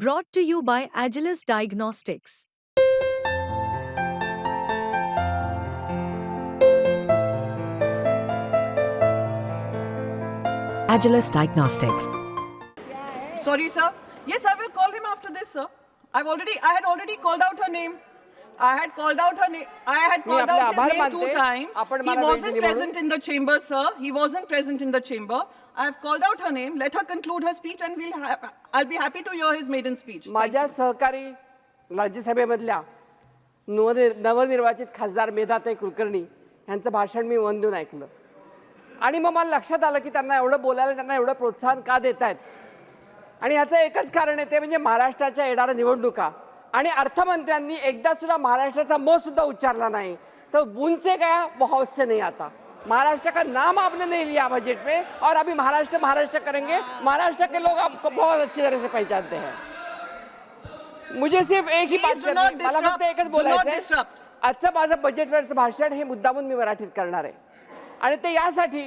Brought to you by Agilis Diagnostics. Agilis Diagnostics. Sorry, sir. Yes, I will call him after this, sir. I've already, I had already called out her name. I had called out her name. I had called out his name two times. He wasn't present in the chamber, sir. He wasn't present in the chamber. I have called out her name. Let her conclude her speech, and we'll. Ha- I'll be happy to hear his maiden speech. माझ्या सहकारी राज्यसभेमधल्या नवनिर नवनिर्वाचित खासदार मेधाताई कुलकर्णी यांचं भाषण मी देऊन ऐकलं आणि मग मला लक्षात आलं की त्यांना एवढं बोलायला त्यांना एवढं प्रोत्साहन का देत आहेत आणि ह्याचं एकच कारण आहे ते म्हणजे महाराष्ट्राच्या येणाऱ्या निवडणुका आणि अर्थमंत्र्यांनी एकदा सुद्धा महाराष्ट्राचा म सुद्धा उच्चारला नाही तो बुनसे गया वो हौस से नहीं आता महाराष्ट्र का नाम आपने नहीं लिया बजट में? और अभी महाराष्ट्र महाराष्ट्र करेंगे। महाराष्ट्र के लोग आपको बहुत अच्छी तरह से पहचानते हैं। मुझे सिर्फ एक ही बात मला फक्त. एकच बोलायचं. आजचं माझं बजेटवरचं भाषण हे मुद्दामून मी मराठीत करणार आहे. आणि ते यासाठी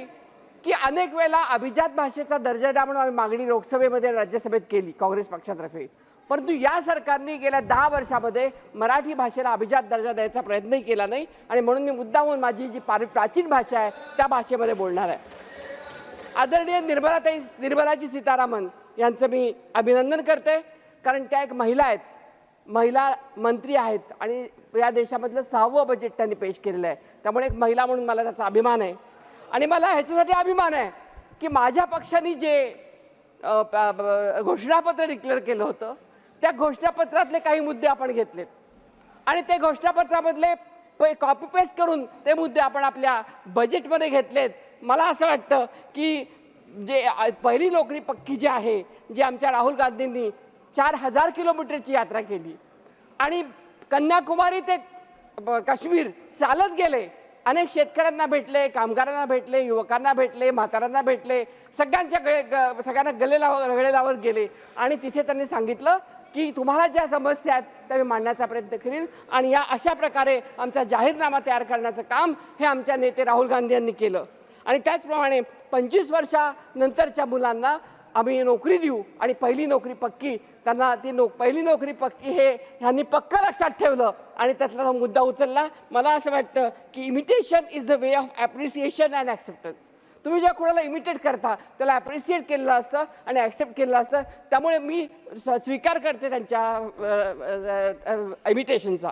की अनेक वेळेला अभिजात भाषेचा दर्जा द्या म्हणून आम्ही मागणी लोकसभेमध्ये राज्यसभेत केली काँग्रेस पक्षातर्फे. परंतु या सरकारने गेल्या दहा वर्षामध्ये मराठी भाषेला अभिजात दर्जा द्यायचा प्रयत्नही केला नाही. आणि म्हणून मी मुद्दाहून माझी जी पार प्राचीन भाषा आहे त्या भाषेमध्ये बोलणार आहे. आदरणीय निर्मलाताई निर्मलाजी सीतारामन यांचं मी अभिनंदन करते. कारण त्या एक महिला आहेत. महिला मंत्री आहेत. आणि या देशामधलं सहावं बजेट त्यांनी पेश केलेलं आहे. त्यामुळे एक महिला म्हणून मला त्याचा अभिमान आहे. आणि मला ह्याच्यासाठी अभिमान आहे की माझ्या पक्षाने जे प- घोषणापत्र डिक्लेअर केलं होतं त्या घोषणापत्रातले काही मुद्दे आपण घेतलेत. आणि ते घोषणापत्रामधले कॉपी पेस्ट करून ते मुद्दे आपण आपल्या बजेटमध्ये घेतलेत. मला असं वाटतं की जे पहिली नोकरी पक्की जी आहे जी आमच्या राहुल गांधींनी चार हजार किलोमीटरची यात्रा केली. आणि कन्याकुमारी ते ब- काश्मीर चालत गेले. अनेक शेतकऱ्यांना भेटले कामगारांना भेटले युवकांना भेटले म्हाताऱ्यांना भेटले सगळ्यांच्या गळे ग- सगळ्यांना गले लाव गळे लावत गेले. आणि तिथे त्यांनी सांगितलं की तुम्हाला ज्या समस्या आहेत त्या मी मांडण्याचा प्रयत्न करीन आणि या अशा प्रकारे आमचा जाहीरनामा तयार करण्याचं काम हे आमच्या नेते राहुल गांधी यांनी केलं. आणि त्याचप्रमाणे पंचवीस वर्षानंतरच्या मुलांना आम्ही नोकरी देऊ आणि पहिली नोकरी पक्की त्यांना ती नो पहिली नोकरी पक्की हे ह्यांनी पक्क लक्षात ठेवलं आणि त्यातला हा मुद्दा उचलला. मला असं वाटतं की imitation is the way of appreciation and acceptance तुम्ही ज्या कोणाला इमिटेट करता त्याला ॲप्रिशिएट केलेलं असतं आणि ॲक्सेप्ट केलेलं असतं. त्यामुळे मी स्वीकार करते त्यांच्या इमिटेशनचा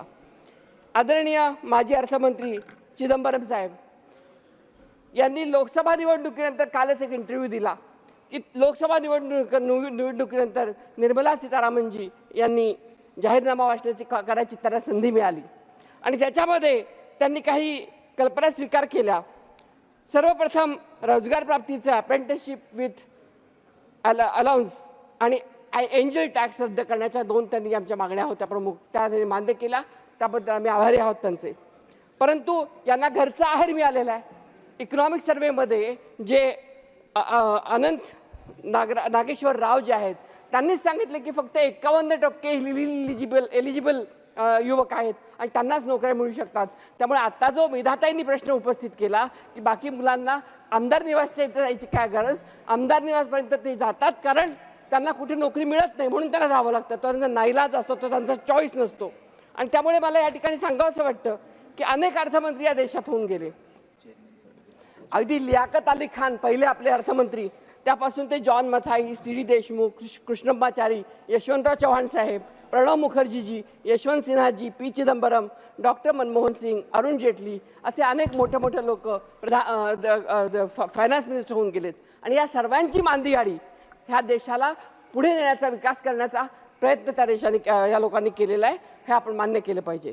आदरणीय माजी अर्थमंत्री चिदंबरम साहेब यांनी लोकसभा निवडणुकीनंतर कालच एक इंटरव्ह्यू दिला. की लोकसभा निवडणूक निव- निवडणुकीनंतर निर्मला सीतारामनजी यांनी जाहीरनामा वाचण्याची का करायची त्यांना संधी मिळाली. आणि त्याच्यामध्ये त्यांनी काही कल्पना स्वीकार केल्या. सर्वप्रथम रोजगार प्राप्तीचं अप्रेंटिसशिप विथ अला अलाउन्स आणि एंजल टॅक्स रद्द करण्याच्या दोन त्यांनी आमच्या मागण्या होत्या प्रमुख. त्या त्यांनी मान्य केला. त्याबद्दल आम्ही आभारी आहोत त्यांचे. परंतु यांना घरचा आहार मिळालेला आहे. इकॉनॉमिक सर्वेमध्ये जे अनंत नागरा नागेश्वर राव जे आहेत त्यांनीच सांगितले की फक्त एकावन्न टक्के इलिजिबल एलिजिबल युवक आहेत आणि त्यांनाच नोकऱ्या मिळू शकतात. त्यामुळे आता जो मेधाताईंनी प्रश्न उपस्थित केला की बाकी मुलांना आमदार निवासच्या इथे जायची काय गरज? आमदार निवासपर्यंत ते जातात कारण त्यांना कुठे नोकरी मिळत नाही म्हणून त्यांना जावं लागतं. तो त्यांचा नाईलाज असतो तो त्यांचा चॉईस नसतो. आणि त्यामुळे मला या ठिकाणी सांगावं असं वाटतं की अनेक अर्थमंत्री या देशात होऊन गेले. अगदी लियाकत अली खान पहिले आपले अर्थमंत्री. त्यापासून ते John Mathai C D Deshmukh Krish- Krishnamachari Yashwantrao Chavan साहेब प्रणव मुखर्जीजी यशवंत सिन्हाजी पी चिदंबरम डॉक्टर मनमोहन सिंग अरुण जेटली असे अनेक मोठे मोठे लोक प्रधा फायनान्स मिनिस्टर होऊन गेलेत. आणि या सर्वांची मांदी गाडी ह्या देशाला पुढे नेण्याचा विकास करण्याचा प्रयत्न त्या देशाने या लोकांनी केलेला आहे. हे आपण मान्य केलं पाहिजे.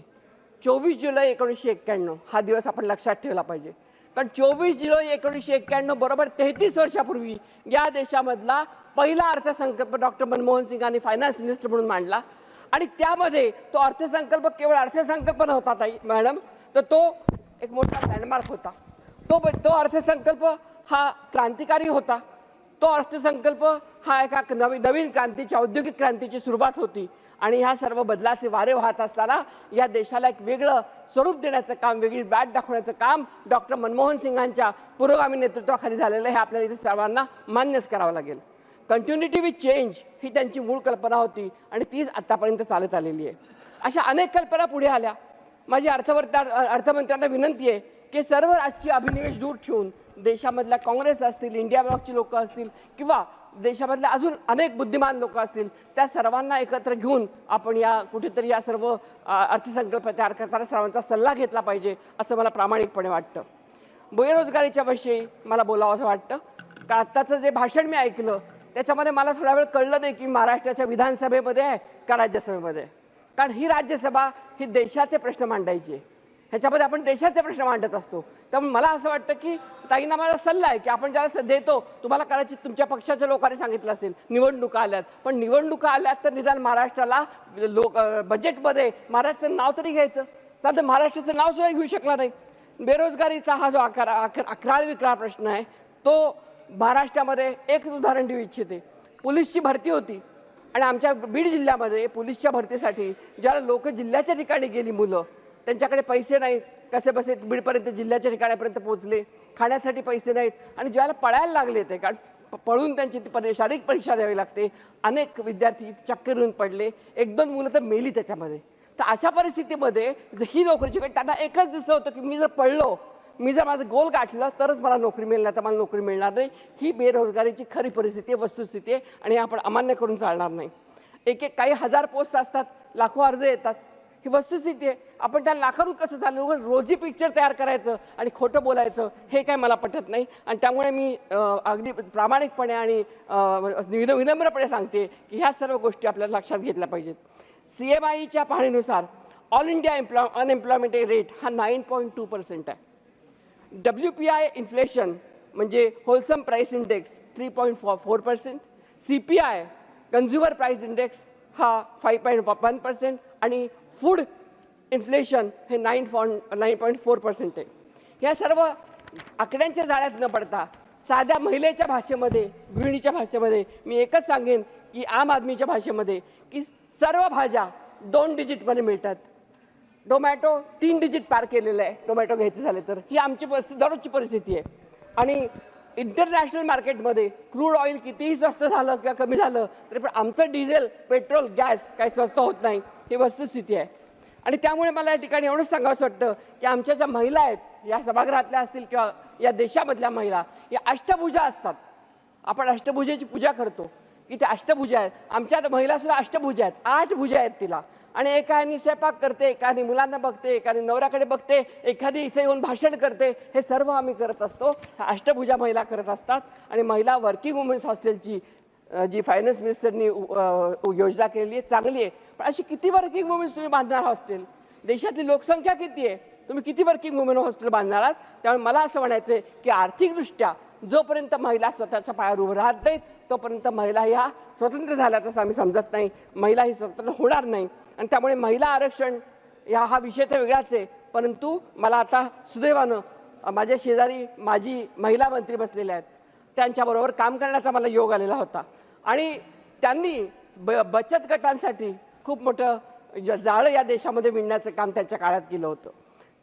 चोवीस जुलै एकोणीसशे एक्क्याण्णव हा दिवस आपण लक्षात ठेवला पाहिजे. कारण चोवीस जुलै एकोणीसशे एक्क्याण्णव बरोबर तेहतीस वर्षापूर्वी या देशामधला पहिला अर्थसंकल्प डॉक्टर मनमोहन सिंगांनी फायनान्स मिनिस्टर म्हणून मांडला. आणि त्यामध्ये तो अर्थसंकल्प केवळ अर्थसंकल्प नव्हता ताई मॅडम तर तो एक मोठा लँडमार्क होता. तो तो अर्थसंकल्प हा क्रांतिकारी होता. तो अर्थसंकल्प हा एका नवी नवीन क्रांतीची औद्योगिक क्रांतीची सुरुवात होती. आणि ह्या सर्व बदलाचे वारे वाहत असताना या देशाला एक वेगळं स्वरूप देण्याचं काम वेगळी बॅट दाखवण्याचं काम डॉक्टर मनमोहन सिंगांच्या पुरोगामी नेतृत्वाखाली झालेलं हे आपल्याला इथे सर्वांना मान्यच करावं लागेल. कंटिन्युटी विथ चेंज ही त्यांची मूळ कल्पना होती आणि तीच आत्तापर्यंत चालत आलेली आहे. अशा अनेक कल्पना पुढे आल्या. माझी अर्थवर्ता अर्थमंत्र्यांना विनंती आहे की सर्व राजकीय अभिनिवेश दूर ठेवून देशामधल्या काँग्रेस असतील इंडिया ब्लॉकची लोकं असतील किंवा देशामधल्या अजून अनेक बुद्धिमान लोक असतील त्या सर्वांना एकत्र घेऊन आपण या कुठेतरी या सर्व अर्थसंकल्प तयार करताना सर्वांचा सल्ला घेतला पाहिजे असं मला प्रामाणिकपणे वाटतं. बेरोजगारीच्या विषयी मला बोलावं असं वाटतं. कारण आत्ताचं जे भाषण मी ऐकलं त्याच्यामध्ये मला थोडा वेळ कळलं नाही की महाराष्ट्राच्या विधानसभेमध्ये आहे का राज्यसभेमध्ये. आहे कारण ही राज्यसभा ही देशाचे प्रश्न मांडायची आहे. ह्याच्यामध्ये आपण देशाचे प्रश्न मांडत असतो. त्यामुळे मला असं वाटतं की ताईंना माझा सल्ला आहे की आपण ज्यावेळेस देतो तुम्हाला कदाचित तुमच्या पक्षाच्या लोकांनी सांगितलं असेल निवडणुका आल्यात. पण निवडणुका आल्यात तर निदान महाराष्ट्राला लोक बजेटमध्ये महाराष्ट्राचं नाव तरी घ्यायचं. साधं महाराष्ट्राचं नाव सुद्धा घेऊ शकला नाही बेरोजगारीचा हा जो अकरा अक अकराळ विकराळ प्रश्न आहे तो महाराष्ट्रामध्ये एकच उदाहरण देऊ इच्छिते. पोलीसची भरती होती आणि आमच्या बीड जिल्ह्यामध्ये पोलीसच्या भरतीसाठी ज्याला लोक जिल्ह्याच्या ठिकाणी गेली मुलं त्यांच्याकडे पैसे नाहीत. कसे बसे बीडपर्यंत जिल्ह्याच्या ठिकाणापर्यंत पोहोचले. खाण्यासाठी पैसे नाहीत. आणि ज्याला पळायला लागले ते कारण प- पळून त्यांची ती परी शारीरिक परीक्षा द्यावी लागते. अनेक विद्यार्थी चक्कर रुन पडले. एक दोन मुलं तर मेली त्याच्यामध्ये. तर अशा परिस्थितीमध्ये जर ही नोकरीची कारण त्यांना एकच दिसलं होतं की मी जर पडलो मी जर माझं गोल गाठलं तरच मला नोकरी मिळणार तर मला नोकरी मिळणार नाही. ही बेरोजगारीची खरी परिस्थिती आहे वस्तुस्थिती आहे आणि आपण अमान्य करून चालणार नाही. एक एक काही हजार पोस्ट असतात लाखो अर्ज येतात. ही वस्तुस्थिती आहे आपण त्या लाखातून कसं चालू रोजी पिक्चर तयार करायचं आणि खोटं बोलायचं हे काय मला पटत नाही. आणि त्यामुळे मी अगदी प्रामाणिकपणे आणि विन विनम्रपणे सांगते की ह्या सर्व गोष्टी आपल्याला लक्षात घेतल्या पाहिजेत. सी एम आयच्या पाहणीनुसार all India employ unemployment rate हा नाईन पॉईंट टू पर्सेंट आहे. डब्ल्यू पी आय इन्फ्लेशन म्हणजे wholesome price index three point four four percent C P I consumer price index हा फाईव्ह पॉईंट वन पर्सेंट आणि food inflation हे nine point nine point four percent आहे ह्या सर्व आकड्यांच्या जाळ्यात न पडता साध्या महिलेच्या भाषेमध्ये गृहिणीच्या भाषेमध्ये मी एकच सांगेन की आम आदमीच्या भाषेमध्ये की सर्व भाज्या दोन डिजिटमध्ये मिळतात. टोमॅटो तीन डिजिट पार केलेलं आहे. टोमॅटो घ्यायचं झालं तर ही आमची परिस्थिती दररोजची परिस्थिती आहे. आणि इंटरनॅशनल मार्केटमध्ये क्रूड ऑइल कितीही स्वस्त झालं किंवा कमी झालं तरी पण आमचं डिझेल पेट्रोल गॅस काही स्वस्त होत नाही. ही वस्तुस्थिती आहे. आणि त्यामुळे मला या ठिकाणी एवढंच सांगावंसं वाटतं की आमच्या ज्या महिला आहेत या सभागृहातल्या असतील किंवा या देशामधल्या महिला या अष्टभुजा असतात. आपण अष्टभुजेची पूजा करतो. की ते अष्टभुजा आहेत. आमच्या महिला सुद्धा अष्टभुजा आहेत. आठ भुजा आहेत तिला. आणि एकाने स्वयंपाक करते एकाने मुलांना बघते एकाने नवऱ्याकडे बघते एखादी इथे येऊन भाषण करते. हे सर्व आम्ही करत असतो. अष्टभुजा महिला करत असतात. आणि महिला वर्किंग वुमेन्स हॉस्टेलची जी फायनान्स मिनिस्टरनी योजना केलेली आहे चांगली आहे. पण अशी किती वर्किंग वुमन्स तुम्ही बांधणार हॉस्टेल देशातली लोकसंख्या किती आहे? तुम्ही किती वर्किंग वुमेन हॉस्टेल बांधणार आहात? त्यामुळे मला असं म्हणायचं आहे की आर्थिकदृष्ट्या जोपर्यंत महिला स्वतःच्या पायावर उभं राहत नाहीत तोपर्यंत महिला ह्या स्वतंत्र झाल्या तसं आम्ही समजत नाही. महिला ही स्वतंत्र होणार नाही. आणि त्यामुळे महिला आरक्षण ह्या हा विषय तर वेगळाच आहे. परंतु मला आता सुदैवानं माझ्या शेजारी माझी महिला मंत्री बसलेल्या आहेत. त्यांच्याबरोबर काम करण्याचा मला योग आलेला होता. आणि त्यांनी ब बचत गटांसाठी खूप मोठं जाळं या देशामध्ये विणण्याचं काम त्यांच्या काळात केलं होतं.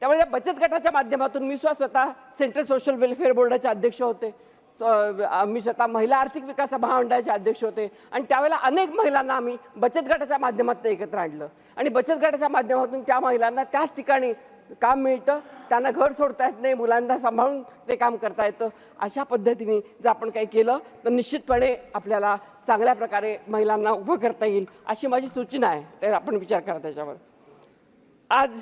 त्यामुळे या बचत गटाच्या माध्यमातून मी स्वतः सेंट्रल सोशल वेलफेअर बोर्डाचे अध्यक्ष होते. आम्ही स्वतः महिला आर्थिक विकास महामंडळाचे अध्यक्ष होते. आणि त्यावेळेला अनेक महिलांना आम्ही बचत गटाच्या माध्यमातून एकत्र आणलं. आणि बचत गटाच्या माध्यमातून त्या महिलांना त्याच ठिकाणी काम मिळतं. त्यांना घर सोडता येत नाही मुलांना सांभाळून ते काम करता येतं. अशा पद्धतीने जर आपण काही केलं तर निश्चितपणे आपल्याला चांगल्या प्रकारे महिलांना उभं करता येईल अशी माझी सूचना आहे. तर आपण विचार करा त्याच्यावर. आज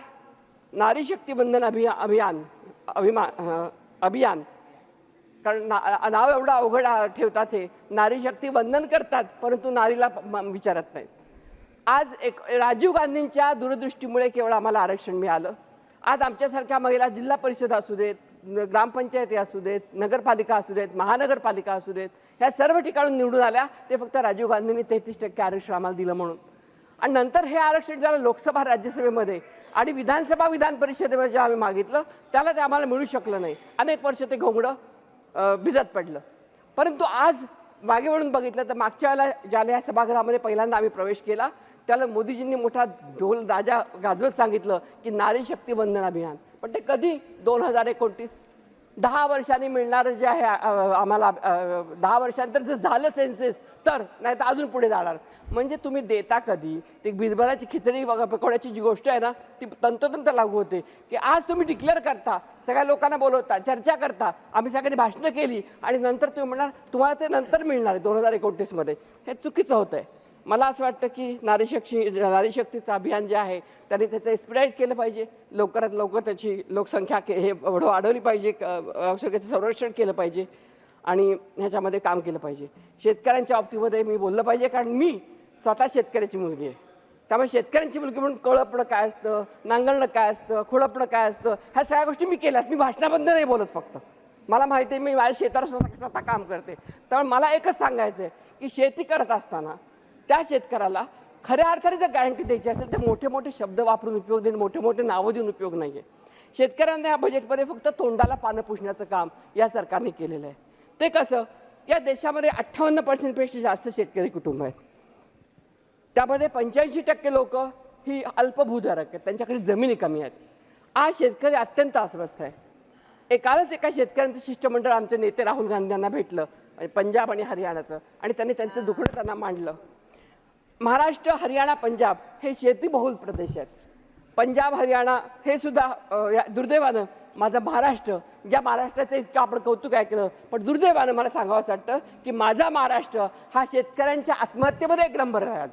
नारी शक्ती बंधन अभिया अभियान अभिमान अभियान. कारण ना नाव एवढं अवघड ठेवतात हे. नारी शक्ती बंधन करतात परंतु नारीला म- विचारत नाहीत. आज एक राजीव गांधींच्या दूरदृष्टीमुळे केवळ आम्हाला आरक्षण मिळालं. आज आमच्यासारख्या महिला जिल्हा परिषद असू देत ग्रामपंचायती असू देत नगरपालिका असू देत महानगरपालिका असू देत ह्या सर्व ठिकाणून निवडून आल्या. ते फक्त राजीव गांधींनी तेहतीस टक्के आरक्षण आम्हाला दिलं म्हणून. आणि नंतर हे आरक्षण ज्याला लोकसभा राज्यसभेमध्ये आणि विधानसभा विधान परिषदेमध्ये जे आम्ही मागितलं त्याला ते आम्हाला मिळू शकलं नाही. अनेक वर्ष ते घोंगडं भिजत पडलं. परंतु आज मागे वळून बघितलं तर मागच्या वेळेला ज्याला या सभागृहामध्ये पहिल्यांदा आम्ही प्रवेश केला त्याला मोदीजींनी मोठा ढोल दाजा गाजवत सांगितलं की नारी शक्ती वंदन अभियान. पण ते कधी दोन हजार एकोणतीस दहा वर्षांनी मिळणारं जे आहे आम्हाला दहा वर्षांतर जर झालं सेन्सेस तर नाही तर अजून पुढे जाणार. म्हणजे तुम्ही देता कधी ती बिरभराची खिचडी बघा पकवण्याची जी गोष्ट आहे ना ती तंतोतंत लागू होते. की आज तुम्ही डिक्लेअर करता सगळ्या लोकांना बोलवता चर्चा करता आम्ही सगळ्यांनी भाषणं केली आणि नंतर तुम्ही म्हणणार तुम्हाला ते नंतर मिळणार आहे दोन हजार एकोणतीसमध्ये. हे चुकीचं होतं आहे मला असं वाटतं की नारीशक्ती नारीशक्तीचं अभियान जे आहे त्याने त्याचं स्प्रेड केलं पाहिजे. लवकरात लवकर त्याची लोकसंख्या के हे वाढवली पाहिजे. क- लोकसंख्येचं संरक्षण केलं पाहिजे आणि ह्याच्यामध्ये काम केलं पाहिजे. शेतकऱ्यांच्या बाबतीमध्ये मी बोललं पाहिजे कारण मी स्वतः शेतकऱ्याची मुलगी आहे. त्यामुळे शेतकऱ्यांची मुलगी म्हणून कळपणं काय असतं नांगरणं काय असतं खुळपणं काय असतं ह्या सगळ्या गोष्टी मी केल्यात. मी भाषणाबद्दल नाही बोलत फक्त. मला माहिती आहे मी माझ्या शेतावर स्वतः स्वतः काम करते. त्यामुळे मला एकच सांगायचं आहे की शेती करत असताना त्या शेतकऱ्याला खऱ्या अर्थाने जर गॅरंटी द्यायची असेल तर मोठे मोठे शब्द वापरून उपयोग देऊन मोठे मोठे नावं देऊन उपयोग नाही आहे शेतकऱ्यांना या बजेटमध्ये फक्त तोंडाला पानं पुसण्याचं काम या सरकारने केलेलं आहे. ते कसं या देशामध्ये अठ्ठावन्न पर्सेंटपेक्षा जास्त शेतकरी कुटुंब आहेत. त्यामध्ये पंच्याऐंशी टक्के लोक ही अल्पभूधारक आहेत त्यांच्याकडे जमिनी कमी आहेत. आज शेतकरी अत्यंत अस्वस्थ आहे. एकालाच एका शेतकऱ्यांचं शिष्टमंडळ आमचे नेते राहुल गांधी यांना भेटलं म्हणजे पंजाब आणि हरियाणाचं आणि त्यांनी त्यांचं दुखणं त्यांना मांडलं. महाराष्ट्र हरियाणा पंजाब हे शेतीबहुल प्रदेश आहेत. पंजाब हरियाणा हे सुद्धा या दुर्दैवानं माझं महाराष्ट्र ज्या महाराष्ट्राचं इतकं आपण कौतुक ऐकलं पण दुर्दैवानं मला सांगावं असं वाटतं की माझा महाराष्ट्र हा शेतकऱ्यांच्या आत्महत्येमध्ये एक नंबर आहे आज.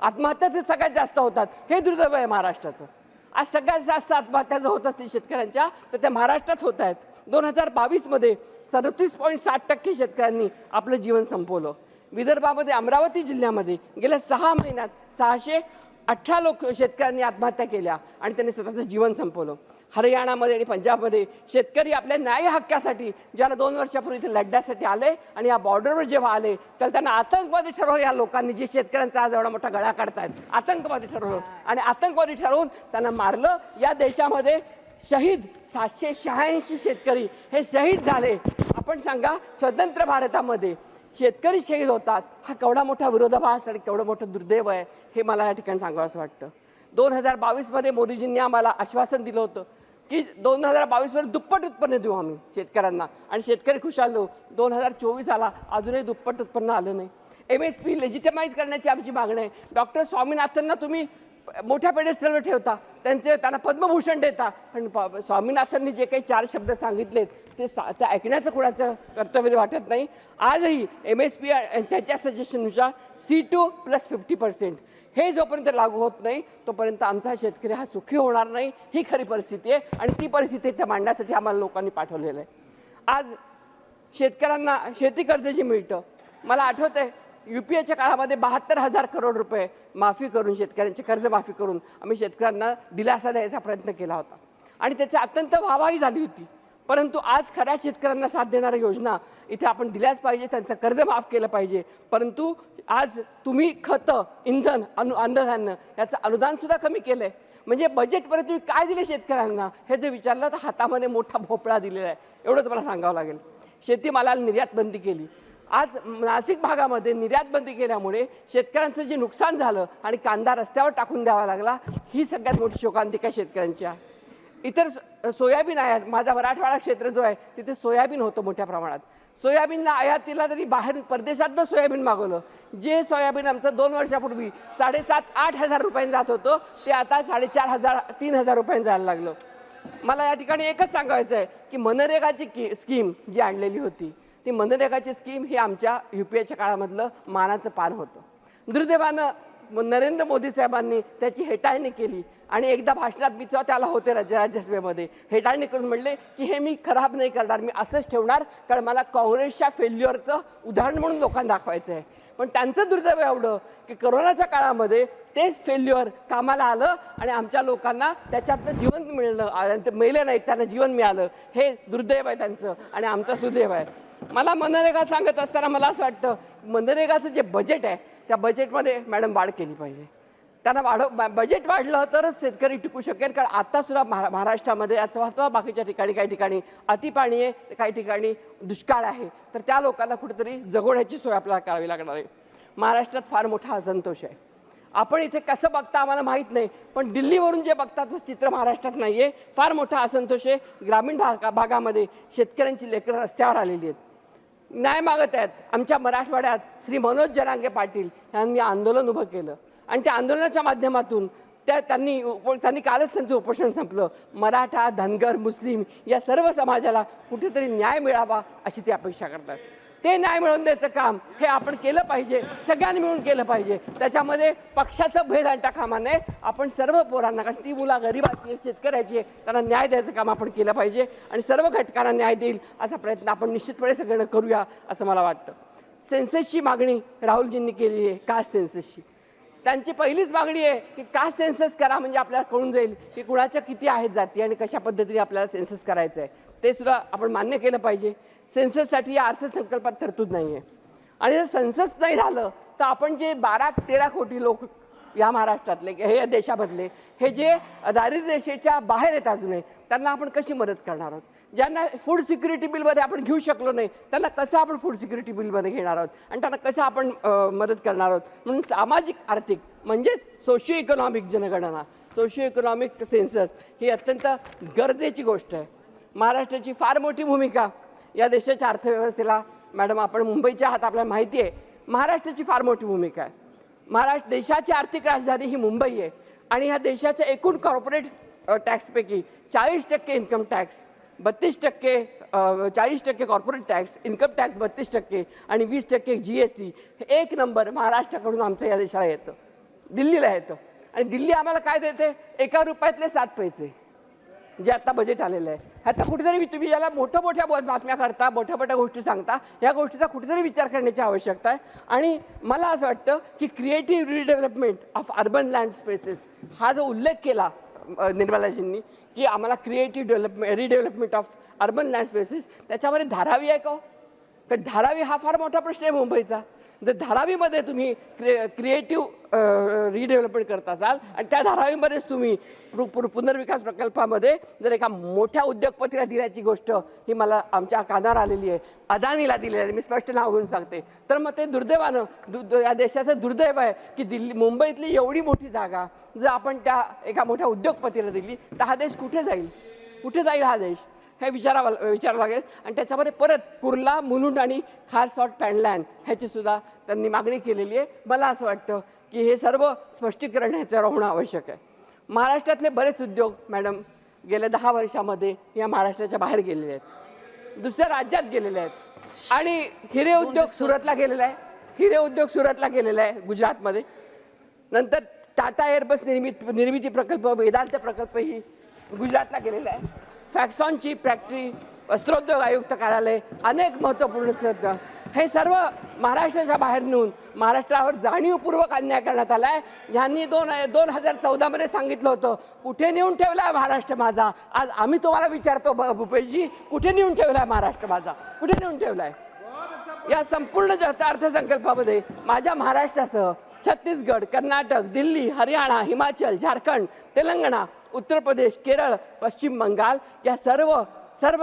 आत्महत्याचे सगळ्यात जास्त होतात. हे दुर्दैव आहे महाराष्ट्राचं. आज सगळ्यात जास्त आत्महत्या जर होत असतील शेतकऱ्यांच्या तर त्या महाराष्ट्रात होत आहेत. दोन हजार बावीसमध्ये सदतीस पॉईंट साठ टक्के शेतकऱ्यांनी आपलं जीवन संपवलं. विदर्भामध्ये अमरावती जिल्ह्यामध्ये गेल्या सहा महिन्यात सहाशे अठरा लोक शेतकऱ्यांनी आत्महत्या केल्या आणि त्यांनी स्वतःचं जीवन संपवलं. हरियाणामध्ये आणि पंजाबमध्ये शेतकरी आपल्या न्याय हक्कासाठी ज्याला दोन वर्षापूर्वी इथे लढण्यासाठी आले आणि या बॉर्डरवर जेव्हा आले तर त्यांना आतंकवादी ठरवलं. या लोकांनी जे शेतकऱ्यांचा आज एवढा मोठा गळा काढतायत आतंकवादी ठरवलं. आणि आतंकवादी ठरवून त्यांना मारलं. या देशामध्ये शहीद सातशे शहाऐंशी शेतकरी हे शहीद झाले. आपण सांगा स्वतंत्र भारतामध्ये शेतकरी शहीद होतात. हा केवढा मोठा विरोधाभास आणि केवढं मोठं दुर्दैव आहे हे मला या ठिकाणी सांगावं असं वाटतं. दोन हजार बावीसमध्ये मोदीजींनी आम्हाला आश्वासन दिलं होतं की दोन हजार बावीसमध्ये दुप्पट उत्पन्न देऊ आम्ही शेतकऱ्यांना. आणि शेतकरी खुशाल देऊ दोन हजार चोवीस आला अजूनही दुप्पट उत्पन्न आलं नाही. एम एस पी लेजिटमाइज करण्याची आमची मागणी आहे. डॉक्टर स्वामीनाथनना तुम्ही मोठ्या पेडेस्टलवर ठेवता. त्यांचे त्यांना पद्मभूषण देता. पण स्वामीनाथांनी जे काही चार शब्द सांगितलेत ते सा ते ऐकण्याचं कुणाचं कर्तव्य वाटत नाही. आजही एम एस पी त्यांच्या सजेशननुसार C two plus fifty percent हे जोपर्यंत लागू होत नाही तोपर्यंत आमचा शेतकरी हा सुखी होणार नाही. ही खरी परिस्थिती आहे. आणि ती परिस्थिती त्या मांडण्यासाठी आम्हाला लोकांनी पाठवलेलं आहे. आज शेतकऱ्यांना शेती कर्ज जे मिळतं मला आठवतं आहे यू पी एच्या काळामध्ये बहात्तर हजार करोड रुपये माफी करून शेतकऱ्यांचे कर्जमाफी करून आम्ही शेतकऱ्यांना दिलासा द्यायचा प्रयत्न केला होता. आणि त्याची अत्यंत वाहवाही झाली होती. परंतु आज खऱ्या शेतकऱ्यांना साथ देणाऱ्या योजना इथे आपण दिल्याच पाहिजे त्यांचं कर्ज माफ केलं पाहिजे. परंतु आज तुम्ही खतं इंधन अनु अन्नधान्य याचं अनुदानसुद्धा कमी केलं आहे म्हणजे बजेटमध्ये तुम्ही काय दिले शेतकऱ्यांना? हे जर विचारलं तर हातामध्ये मोठा भोपळा दिलेला आहे. एवढंच मला सांगावं लागेल. शेतीमालाला निर्यात बंदी केली. आज नाशिक भागामध्ये निर्यात बंदी केल्यामुळे शेतकऱ्यांचं जे नुकसान झालं आणि कांदा रस्त्यावर टाकून द्यावा लागला ही सगळ्यात मोठी शोकांतिका शेतकऱ्यांची आहे इतर सोयाबीन आयात माझा मराठवाडा क्षेत्र जो आहे तिथे सोयाबीन होतं मोठ्या प्रमाणात. सोयाबीनला आयातीला तरी बाहेर परदेशातनं सोयाबीन मागवलं जे सोयाबीन आमचं दोन वर्षापूर्वी साडेसात आठ हजार रुपयांनी जात होतं ते आता साडेचार हजार तीन हजार रुपयांनी जायला लागलं. मला या ठिकाणी एकच सांगायचं आहे की मनरेगाची की स्कीम जी आणलेली होती ती मनरेगाची स्कीम ही आमच्या यू पी एच्या काळामधलं मानाचं पान होतं. दुर्दैवानं नरेंद्र मोदी साहेबांनी त्याची हेटाळणी केली आणि एकदा भाषणात मी त्याला होते राज्य राज्यसभेमध्ये. हेटाळणी करून म्हणले की हे मी खराब नाही करणार मी असंच ठेवणार कारण मला काँग्रेसच्या फेल्युअरचं उदाहरण म्हणून लोकांना दाखवायचं आहे. पण त्यांचं दुर्दैव एवढं की करोनाच्या काळामध्ये तेच फेल्युअर कामाला आलं आणि आमच्या लोकांना त्याच्यातनं जीवन मिळलं आणि ते मेले नाहीत त्यांना जीवन मिळालं. हे दुर्दैव आहे त्यांचं आणि आमचं सुदैव आहे. मला मनरेगा सांगत असताना मला असं वाटतं मनरेगाचं जे बजेट आहे त्या बजेटमध्ये मॅडम वाढ केली पाहिजे. त्यांना वाढव बजेट वाढलं तरच शेतकरी टिकू शकेल कारण आत्तासुद्धा महा महाराष्ट्रामध्ये अथवा अथवा बाकीच्या ठिकाणी काही ठिकाणी अतिपाणी आहे काही ठिकाणी दुष्काळ आहे. तर त्या लोकांना कुठेतरी जगवण्याची सोय आपल्याला करावी लागणार आहे. महाराष्ट्रात फार मोठा असंतोष आहे. आपण इथे कसं बघता आम्हाला माहीत नाही पण दिल्लीवरून जे बघता तसं चित्र महाराष्ट्रात नाही आहे फार मोठा असंतोष आहे. ग्रामीण भागा भागामध्ये शेतकऱ्यांची लेकरं रस्त्यावर आलेली आहेत. न्याय मागत आहेत. आमच्या मराठवाड्यात श्री मनोज जरांगे पाटील यांनी आंदोलन उभं केलं. आणि त्या आंदोलनाच्या माध्यमातून त्या त्यांनी उप- त्यांनी कालच त्यांचं उपोषण संपलं. मराठा धनगर मुस्लिम या सर्व समाजाला कुठेतरी न्याय मिळावा अशी ते अपेक्षा करतात. ते न्याय मिळवून द्यायचं काम हे आपण केलं पाहिजे सगळ्यांनी मिळून केलं पाहिजे. त्याच्यामध्ये पक्षाचं भेद आणता कामा नये आपण सर्व पोरांना कारण ती मुलं गरीबाची आहे शेतकऱ्याची आहे त्यांना न्याय द्यायचं काम आपण केलं पाहिजे आणि सर्व घटकांना न्याय देईल असा प्रयत्न आपण निश्चितपणे सगळं करूया असं मला वाटतं. सेन्ससची मागणी राहुलजींनी केली आहे कास्ट सेन्ससची. त्यांची पहिलीच मागणी आहे की कास्ट सेन्सस करा म्हणजे आपल्याला कळून जाईल की कुणाच्या किती आहेत जाती आणि कशा पद्धतीने आपल्याला सेन्सस करायचं आहे ते सुद्धा आपण मान्य केलं पाहिजे. सेन्सससाठी या अर्थसंकल्पात तरतूद नाही आहे आणि जर सेन्सस नाही झालं तर आपण जे बारा तेरा कोटी लोक या महाराष्ट्रातले हे या देशामधले हे जे दारिद्र्य रेषेच्या बाहेर आहेत अजूनही त्यांना आपण कशी मदत करणार आहोत? ज्यांना फूड सिक्युरिटी बिलमध्ये आपण घेऊ शकलो नाही त्यांना कसं आपण फूड सिक्युरिटी बिलमध्ये घेणार आहोत? आणि त्यांना कसं आपण मदत करणार आहोत? म्हणून सामाजिक आर्थिक म्हणजेच सोशिओ इकॉनॉमिक जनगणना सोशिओ इकॉनॉमिक सेन्सस ही अत्यंत गरजेची गोष्ट आहे. महाराष्ट्राची फार मोठी भूमिका या देशाच्या अर्थव्यवस्थेला मॅडम आपण मुंबईच्या आहात आपल्याला माहिती आहे महाराष्ट्राची फार मोठी भूमिका आहे. महाराष्ट्र देशाची आर्थिक राजधानी ही मुंबई आहे. आणि ह्या देशाच्या एकूण कॉर्पोरेट टॅक्सपैकी चाळीस टक्के इन्कम टॅक्स बत्तीस टक्के चाळीस टक्के कॉर्पोरेट टॅक्स इन्कम टॅक्स बत्तीस टक्के आणि वीस टक्के जी एस टी हे एक नंबर महाराष्ट्राकडून आमचं या देशाला येतं. दिल्लीला येतं. आणि दिल्ली आम्हाला काय देते? एका रुपयातले सात पैसे जे आत्ता बजेट आलेलं आहे. ह्याचा कुठेतरी तुम्ही याला मोठ्या मोठ्या बातम्या करता मोठ्या मोठ्या गोष्टी सांगता या गोष्टीचा कुठेतरी विचार करण्याची आवश्यकता आहे. आणि मला असं वाटतं की creative redevelopment of urban land spaces हा जो उल्लेख केला निर्मलाजींनी की आम्हाला creative development redevelopment of urban land spaces त्याच्यामध्ये धारावी आहे का हो? तर धारावी हा फार मोठा प्रश्न आहे मुंबईचा. जर धारावीमध्ये तुम्ही क्रिए क्रिएटिव्ह रिडेव्हलपमेंट करत असाल आणि त्या धारावीमध्येच तुम्ही पु- पु- पुनर्विकास प्रकल्पामध्ये जर एका मोठ्या उद्योगपतीला दिल्याची गोष्ट ही मला आमच्या कानावर आलेली आहे अदानीला दिलेली आहे मी स्पष्ट नाव घेऊन सांगते. तर मग ते दुर्दैवानं दु- या देशाचं दुर्दैव आहे की दिल्ली मुंबईतली एवढी मोठी जागा जर आपण त्या एका मोठ्या उद्योगपतीला दिली तर हा देश कुठे जाईल? कुठे जाईल हा देश? हे विचारावं विचारावं लागेल? आणि त्याच्यामध्ये परत कुर्ला मुलुंड आणि खारसॉट पॅनलँड ह्याचीसुद्धा त्यांनी मागणी केलेली आहे. मला असं वाटतं की हे सर्व स्पष्टीकरण ह्याचं होणं आवश्यक आहे. महाराष्ट्रातले बरेच उद्योग मॅडम गेल्या दहा वर्षामध्ये या महाराष्ट्राच्या बाहेर गेलेले आहेत. दुसऱ्या राज्यात गेलेले आहेत. आणि हिरे उद्योग सुरतला गेलेला आहे. हिरे उद्योग सुरतला गेलेला आहे गुजरातमध्ये. नंतर टाटा एअरबस निर्मित निर्मिती प्रकल्प वेदांत प्रकल्प ही गुजरातला गेलेला आहे. फॅक्सॉनची फॅक्टरी वस्त्रोद्योग आयुक्त कार्यालय अनेक महत्त्वपूर्ण संस्था हे सर्व महाराष्ट्राच्या बाहेर नेऊन महाराष्ट्रावर जाणीवपूर्वक अन्याय करण्यात आला आहे ह्यांनी दोन दोन हजार चौदामध्ये सांगितलं होतं कुठे नेऊन ठेवला आहे महाराष्ट्र माझा? आज आम्ही तुम्हाला विचारतो भूपेशजी कुठे नेऊन ठेवला आहे महाराष्ट्र माझा? कुठे नेऊन ठेवला आहे या संपूर्ण जगत अर्थसंकल्पामध्ये माझ्या महाराष्ट्रासह छत्तीसगड कर्नाटक दिल्ली हरियाणा हिमाचल झारखंड तेलंगणा उत्तर प्रदेश केरळ पश्चिम बंगाल या सर्व सर्व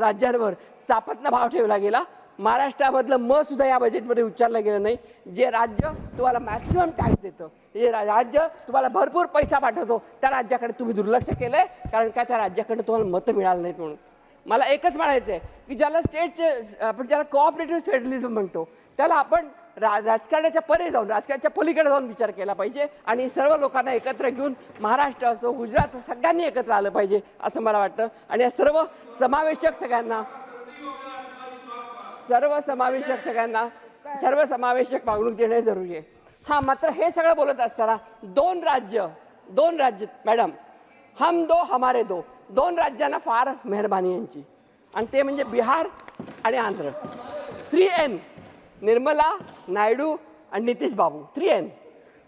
राज्यांवर सापत्न भाव ठेवला गेला. महाराष्ट्रामधलं म सुद्धा या बजेटमध्ये उच्चारलं गेलं नाही. जे राज्य तुम्हाला मॅक्सिमम टॅक्स देतं जे रा- राज्य तुम्हाला भरपूर पैसा पाठवतो त्या राज्याकडे तुम्ही दुर्लक्ष केलं आहे कारण का त्या राज्याकडे तुम्हाला मतं मिळालं नाहीत म्हणून. मला एकच म्हणायचं आहे की ज्याला स्टेटचे आपण ज्याला कोऑपरेटिव्ह फेडरलिझम म्हणतो त्याला आपण रा राजकारणाच्या परे जाऊन राजकारणाच्या पलीकडे जाऊन विचार केला पाहिजे आणि सर्व लोकांना एकत्र घेऊन महाराष्ट्र असो गुजरात सगळ्यांनी एकत्र आलं पाहिजे असं मला वाटतं. आणि या सर्व समावेशक सगळ्यांना सर्व समावेशक सगळ्यांना सर्व समावेशक वागणूक देणे जरुरी आहे. हां मात्र हे सगळं बोलत असताना दोन राज्य दोन राज्य मॅडम हम दो हमारे दो दोन राज्यांना फार मेहरबानी यांची. आणि ते म्हणजे बिहार आणि आंध्र. थ्री एन निर्मला नायडू आणि नितीश बाबू थ्री एन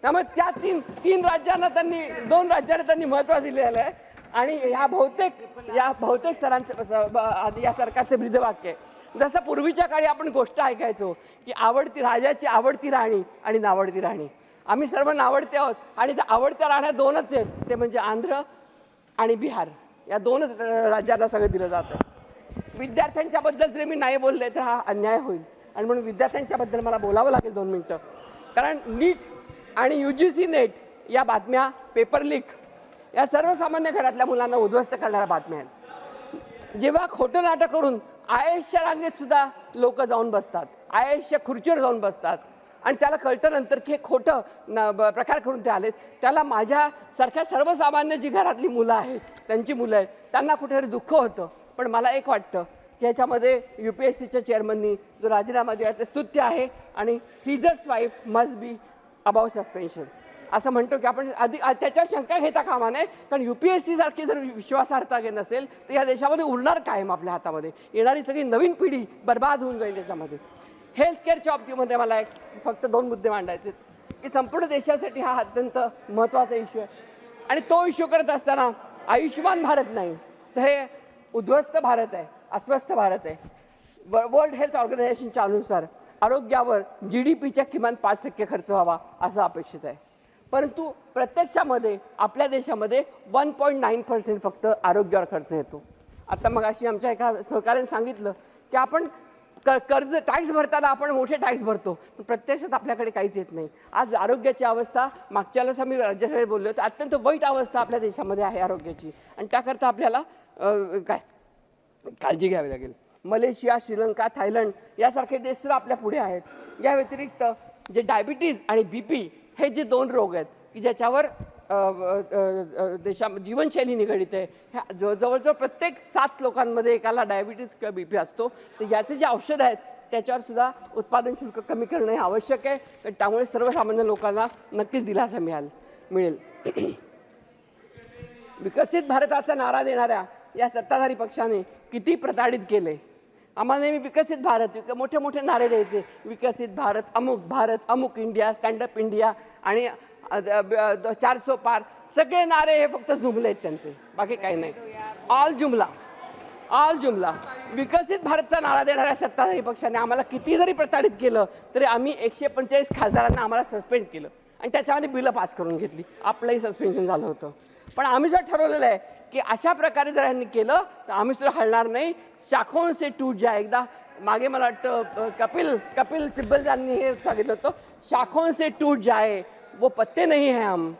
त्यामुळे त्या तीन तीन राज्यांना त्यांनी दोन राज्यांना त्यांनी महत्त्व दिलेलं आहे. आणि ह्या बहुतेक या बहुतेक सरांचं या सरकारचे ब्रीदवाक्य आहे. जसं पूर्वीच्या काळी आपण गोष्ट ऐकायचो की आवडती राजाची आवडती राणी आणि नावडती राणी. आम्ही सर्व नावडते आहोत आणि त्या आवडत्या राण्या दोनच आहेत. ते म्हणजे आंध्र आणि बिहार. या दोनच राज्यांना सगळं दिलं जातं. विद्यार्थ्यांच्याबद्दल जर मी नाही बोलले तर हा अन्याय होईल. आणि म्हणून विद्यार्थ्यांच्याबद्दल मला बोलावं लागेल दोन मिनटं. कारण नीट आणि यू जी सी नेट या बातम्या पेपर लीक या सर्वसामान्य घरातल्या मुलांना उद्ध्वस्त करणाऱ्या बातम्या आहेत. जेव्हा खोटं नाटक करून आय एसच्या रांगेत सुद्धा लोक जाऊन बसतात आय एसच्या खुर्चीवर जाऊन बसतात आणि त्याला कळतं नंतर की हे खोटं न ब- प्रकार करून ते आले त्याला माझ्यासारख्या सर्वसामान्य जी घरातली मुलं आहेत त्यांची मुलं आहेत त्यांना कुठेतरी दुःख होतं. पण मला एक वाटतं याच्यामध्ये यू पी एस सीच्या चेअरमननी जो राजीनामा दिला ते स्तुत्य आहे. आणि Caesar's wife must be above suspension असं म्हणतो की आपण आधी त्याच्यावर शंका घेता कामा नये. कारण यू पी एस सी सारखी जर विश्वासार्हता घे नसेल तर या देशामध्ये उरणार कायम आपल्या हातामध्ये. येणारी सगळी नवीन पिढी बर्बाद होऊन जाईल त्याच्यामध्ये हेल्थ केअरच्या बाबतीमध्ये मला एक फक्त दोन मुद्दे मांडायचे आहेत. की संपूर्ण देशासाठी हा अत्यंत महत्त्वाचा इश्यू आहे. आणि तो इश्यू करत असताना आयुष्यमान भारत नाही. तर हे उद्ध्वस्त भारत आहे. अस्वस्थ भारत आहे. व- वर्ल्ड हेल्थ ऑर्गनायझेशनच्या अनुसार आरोग्यावर जी डी पीच्या किमान पाच टक्के खर्च व्हावा असं अपेक्षित आहे. परंतु प्रत्यक्षामध्ये आपल्या देशामध्ये वन पॉईंट नाईन पर्सेंट फक्त आरोग्यावर खर्च येतो. आता मग अशी आमच्या एका सहकार्याने सांगितलं की आपण क कर्ज टॅक्स भरताना आपण मोठे टॅक्स भरतो. पण प्रत्यक्षात आपल्याकडे काहीच येत नाही. आज आरोग्याची अवस्था मागच्या वेळेस आम्ही राज्यसभेत बोललो तर अत्यंत वाईट अवस्था आपल्या देशामध्ये आहे आरोग्याची. आणि त्याकरता आपल्याला काय? काळजी घ्यावी लागेल. मलेशिया श्रीलंका थायलंड यासारखे देश सुद्धा आपल्या पुढे आहेत. या व्यतिरिक्त जे डायबिटीज आणि बी पी हे जे दोन रोग आहेत की ज्याच्यावर देशा जीवनशैली निगडित आहे ह्या जव- जवळजवळ प्रत्येक सात लोकांमध्ये एकाला डायबिटीज किंवा बी पी असतो. तर याचे जे औषध आहेत त्याच्यावर सुद्धा उत्पादन शुल्क कमी करणं हे आवश्यक आहे. त्यामुळे सर्वसामान्य लोकांना नक्कीच दिलासा मिळाल मिळेल. विकसित भारताचा नारा देणाऱ्या या सत्ताधारी पक्षाने किती प्रताडित केले. आम्हाला नेहमी विकसित भारत विक मोठे मोठे नारे द्यायचे. विकसित भारत अमुक भारत अमुक इंडिया स्टँडअप इंडिया आणि चार सो पार. सगळे नारे हे फक्त जुमले आहेत त्यांचे. बाकी काही नाही. ऑल जुमला. ऑल जुमला. विकसित भारतचा नारा देणाऱ्या सत्ताधारी पक्षाने आम्हाला किती जरी प्रताडित केलं तरी आम्ही एकशे पंचेचाळीस खासदारांना आम्हाला सस्पेंड केलं. आणि त्याच्यामध्ये बिलं पास करून घेतली. आपलंही सस्पेन्शन झालं होतं. पण आम्ही सुद्धा ठरवलेलं आहे की अशा प्रकारे जर यांनी केलं तर आम्ही सुद्धा हलणार नाही. शाखोन से टूट जाय एकदा. मागे मला वाटतं कपिल कपिल सिब्बल यांनी हे सांगितलं होतं शाखों से टूट जाए वो पत्ते नहीं हैं हम.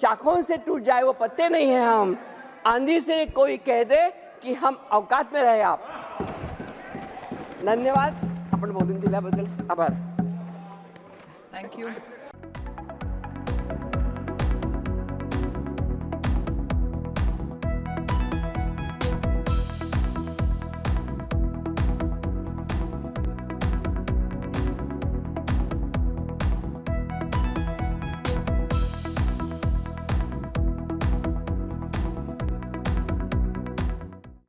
शाखों से टूट जाए वो पत्ते नहीं हैं हम. आंधी से कोई कह दे की हम अवकात में रहे आप। धन्यवाद। आपण बोलून दिल्याबद्दल आभार. थँक्यू.